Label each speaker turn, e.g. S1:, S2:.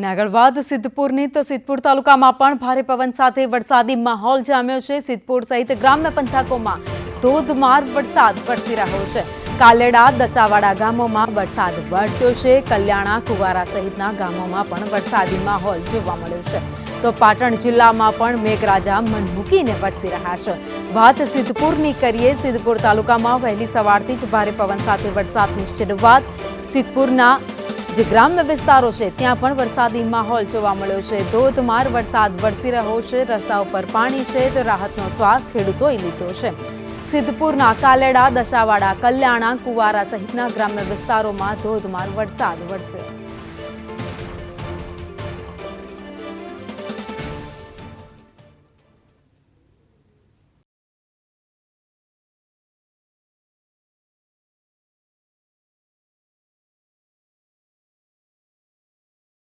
S1: અને આગળ વાત સિદ્ધપુરની તો સિદ્ધપુર તાલુકામાં પણ ભારે પવન સાથે વરસાદી માહોલ જામ્યો છે. સિદ્ધપુર સહિત ગ્રામ્ય પંથકોમાં ધોધમાર વરસાદ વરસી રહ્યો છે. કાલેડા દશાવાડા ગામોમાં વરસાદ વરસ્યો છે. કલ્યાણા, કુવારા સહિતના ગામોમાં પણ વરસાદી માહોલ જોવા મળ્યો છે. તો પાટણ જિલ્લામાં પણ મેઘરાજા મન મૂકીને વરસી રહ્યા છે. વાત સિદ્ધપુરની કરીએ, સિદ્ધપુર તાલુકામાં વહેલી સવારથી જ ભારે પવન સાથે વરસાદની શરૂઆત. સિદ્ધપુરના જે ગ્રામ્ય વિસ્તારો છે, ત્યાં પણ વરસાદી માહોલ જોવા મળ્યો છે. ધોધમાર વરસાદ વરસી રહ્યો છે. રસ્તા ઉપર પાણી છે તો રાહતનો શ્વાસ ખેડૂતોએ લીધો છે. સિદ્ધપુરના કાલેડા, દશાવાડા, કલ્યાણા, કુવારા સહિતના ગ્રામ્ય વિસ્તારોમાં ધોધમાર વરસાદ વરસ્યો.